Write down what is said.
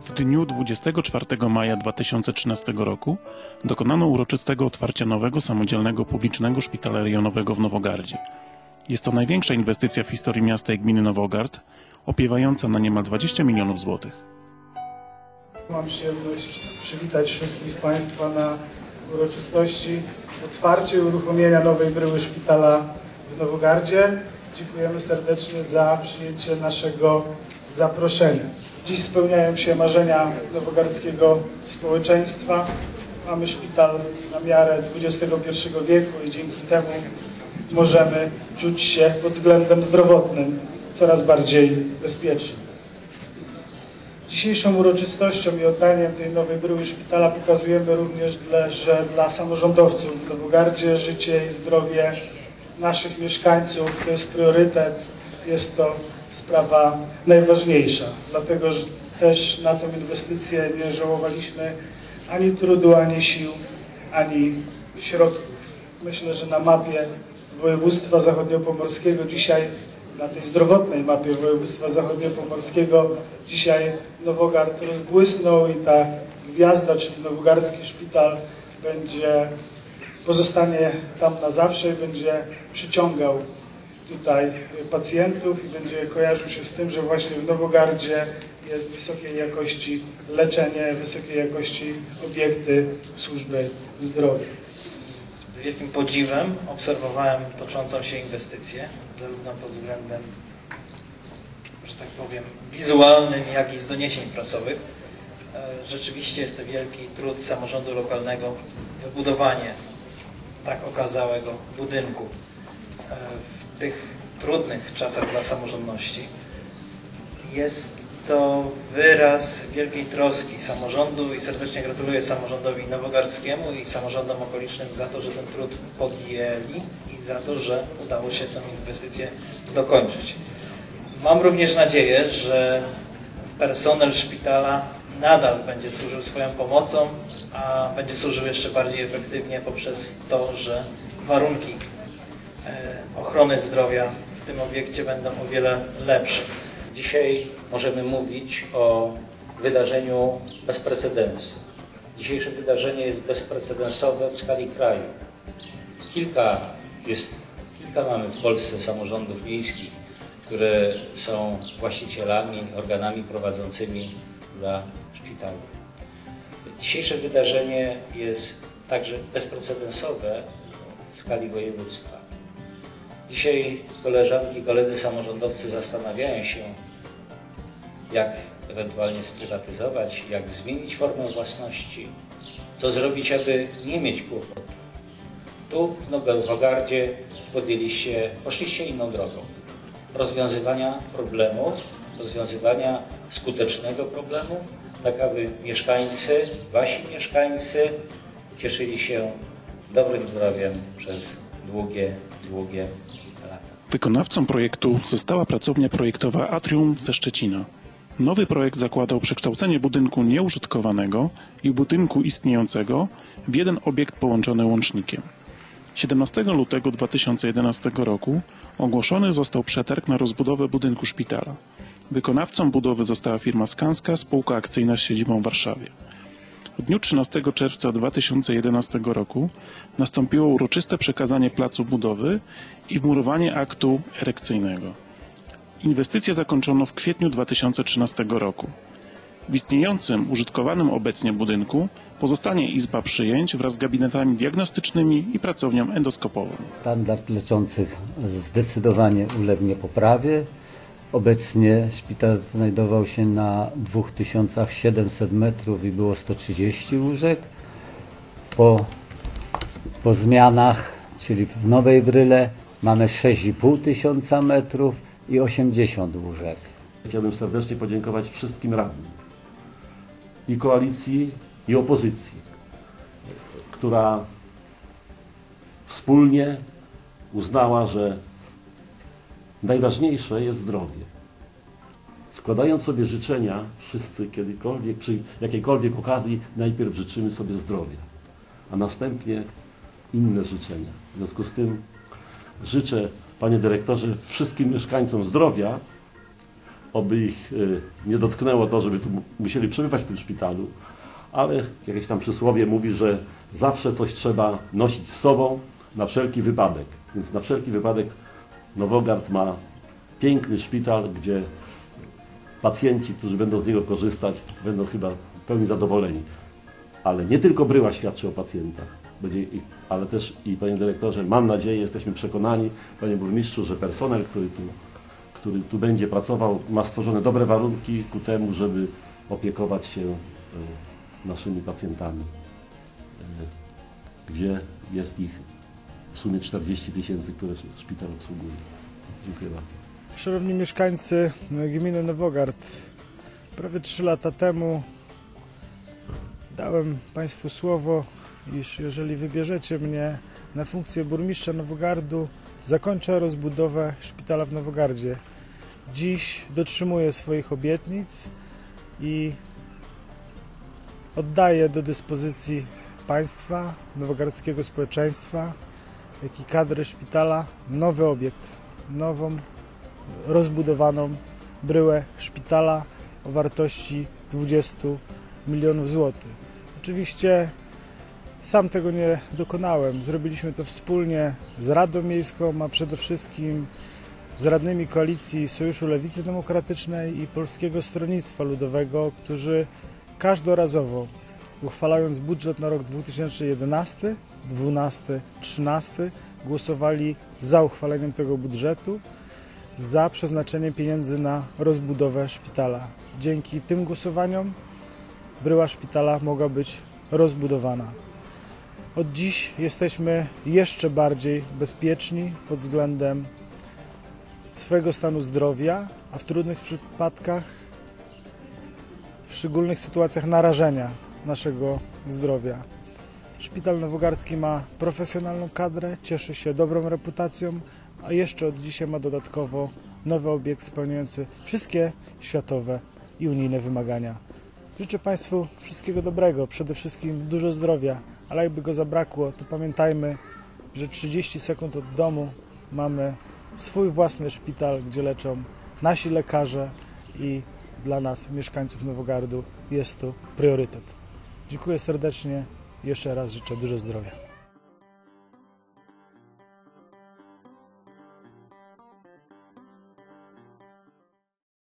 W dniu 24 maja 2013 roku dokonano uroczystego otwarcia nowego samodzielnego publicznego szpitala rejonowego w Nowogardzie. Jest to największa inwestycja w historii miasta i gminy Nowogard, opiewająca na niemal 20 milionów złotych. Mam przyjemność przywitać wszystkich Państwa na uroczystości otwarcia i uruchomienia nowej bryły szpitala w Nowogardzie. Dziękujemy serdecznie za przyjęcie naszego zaproszenia. Dziś spełniają się marzenia nowogardzkiego społeczeństwa. Mamy szpital na miarę XXI wieku i dzięki temu możemy czuć się pod względem zdrowotnym coraz bardziej bezpiecznie. Dzisiejszą uroczystością i oddaniem tej nowej bryły szpitala pokazujemy również, że dla samorządowców w Nowogardzie życie i zdrowie naszych mieszkańców to jest priorytet, jest to sprawa najważniejsza. Dlatego że też na tą inwestycję nie żałowaliśmy ani trudu, ani sił, ani środków. Myślę, że na mapie województwa zachodniopomorskiego dzisiaj, na tej zdrowotnej mapie województwa zachodniopomorskiego dzisiaj Nowogard rozbłysnął i ta gwiazda, czyli Nowogardzki Szpital będzie, pozostanie tam na zawsze i będzie przyciągał tutaj pacjentów i będzie kojarzył się z tym, że właśnie w Nowogardzie jest wysokiej jakości leczenie, wysokiej jakości obiekty służby zdrowia. Z wielkim podziwem obserwowałem toczącą się inwestycję, zarówno pod względem, że tak powiem, wizualnym, jak i z doniesień prasowych. E, Rzeczywiście jest to wielki trud samorządu lokalnego, wybudowanie tak okazałego budynku e, w tych trudnych czasach dla samorządności. Jest to wyraz wielkiej troski samorządu i serdecznie gratuluję samorządowi nowogardzkiemu i samorządom okolicznym za to, że ten trud podjęli i za to, że udało się tę inwestycję dokończyć. Mam również nadzieję, że personel szpitala nadal będzie służył swoją pomocą, a będzie służył jeszcze bardziej efektywnie poprzez to, że warunki ochrony zdrowia w tym obiekcie będą o wiele lepsze. Dzisiaj możemy mówić o wydarzeniu bez precedensu. Dzisiejsze wydarzenie jest bezprecedensowe w skali kraju. Kilka jest, kilka mamy w Polsce samorządów miejskich, które są właścicielami, organami prowadzącymi dla szpitali. Dzisiejsze wydarzenie jest także bezprecedensowe w skali województwa. Dzisiaj koleżanki i koledzy samorządowcy zastanawiają się, jak ewentualnie sprywatyzować, jak zmienić formę własności, co zrobić, aby nie mieć kłopotów. Tu w Nowogardzie podjęliście, poszliście inną drogą rozwiązywania problemów, rozwiązywania skutecznego problemu, tak aby mieszkańcy, wasi mieszkańcy cieszyli się dobrym zdrowiem przez długie, długie lata. Wykonawcą projektu została pracownia projektowa Atrium ze Szczecina. Nowy projekt zakładał przekształcenie budynku nieużytkowanego i budynku istniejącego w jeden obiekt połączony łącznikiem. 17 lutego 2011 roku ogłoszony został przetarg na rozbudowę budynku szpitala. Wykonawcą budowy została firma Skanska, spółka akcyjna z siedzibą w Warszawie. W dniu 13 czerwca 2011 roku nastąpiło uroczyste przekazanie placu budowy i wmurowanie aktu erekcyjnego. Inwestycję zakończono w kwietniu 2013 roku. W istniejącym, użytkowanym obecnie budynku pozostanie izba przyjęć wraz z gabinetami diagnostycznymi i pracownią endoskopową. Standard leczących zdecydowanie ulegnie poprawie. Obecnie szpital znajdował się na 2700 metrów i było 130 łóżek. Po, po zmianach, czyli w Nowej Bryle mamy 6,5 tysiąca metrów i 80 łóżek. Chciałbym serdecznie podziękować wszystkim radnym i koalicji, i opozycji, która wspólnie uznała, że najważniejsze jest zdrowie. Składając sobie życzenia, wszyscy kiedykolwiek, przy jakiejkolwiek okazji, najpierw życzymy sobie zdrowia, a następnie inne życzenia. W związku z tym życzę, panie dyrektorze, wszystkim mieszkańcom zdrowia, oby ich y, nie dotknęło to, żeby tu mu- musieli przebywać w tym szpitalu, ale jakieś tam przysłowie mówi, że zawsze coś trzeba nosić z sobą na wszelki wypadek. Więc na wszelki wypadek Nowogard ma piękny szpital, gdzie pacjenci, którzy będą z niego korzystać, będą chyba w pełni zadowoleni. Ale nie tylko bryła świadczy o pacjentach, będzie i, ale też i panie dyrektorze, mam nadzieję, jesteśmy przekonani, panie burmistrzu, że personel, który tu, który tu będzie pracował, ma stworzone dobre warunki ku temu, żeby opiekować się e, naszymi pacjentami, e, gdzie jest ich w sumie 40 tysięcy, które szpital obsługuje. Dziękuję bardzo. Szanowni mieszkańcy gminy Nowogard, prawie 3 lata temu dałem Państwu słowo, iż jeżeli wybierzecie mnie na funkcję burmistrza Nowogardu, zakończę rozbudowę szpitala w Nowogardzie. Dziś dotrzymuję swoich obietnic i oddaję do dyspozycji państwa, nowogardzkiego społeczeństwa, jak i kadry szpitala nowy obiekt, nową rozbudowaną bryłę szpitala o wartości 20 milionów złotych. Oczywiście sam tego nie dokonałem. Zrobiliśmy to wspólnie z Radą Miejską, a przede wszystkim z radnymi koalicji Sojuszu Lewicy Demokratycznej i Polskiego Stronnictwa Ludowego, którzy każdorazowo uchwalając budżet na rok 2011, 12, 13 głosowali za uchwaleniem tego budżetu za przeznaczeniem pieniędzy na rozbudowę szpitala. Dzięki tym głosowaniom bryła szpitala mogła być rozbudowana. Od dziś jesteśmy jeszcze bardziej bezpieczni pod względem swojego stanu zdrowia, a w trudnych przypadkach, w szczególnych sytuacjach narażenia naszego zdrowia. Szpital Nowogardzki ma profesjonalną kadrę, cieszy się dobrą reputacją, a jeszcze od dzisiaj ma dodatkowo nowy obiekt spełniający wszystkie światowe i unijne wymagania. Życzę Państwu wszystkiego dobrego, przede wszystkim dużo zdrowia, ale jakby go zabrakło, to pamiętajmy, że 30 sekund od domu mamy swój własny szpital, gdzie leczą nasi lekarze i dla nas, mieszkańców Nowogardu, jest to priorytet. Dziękuję serdecznie i jeszcze raz życzę dużo zdrowia.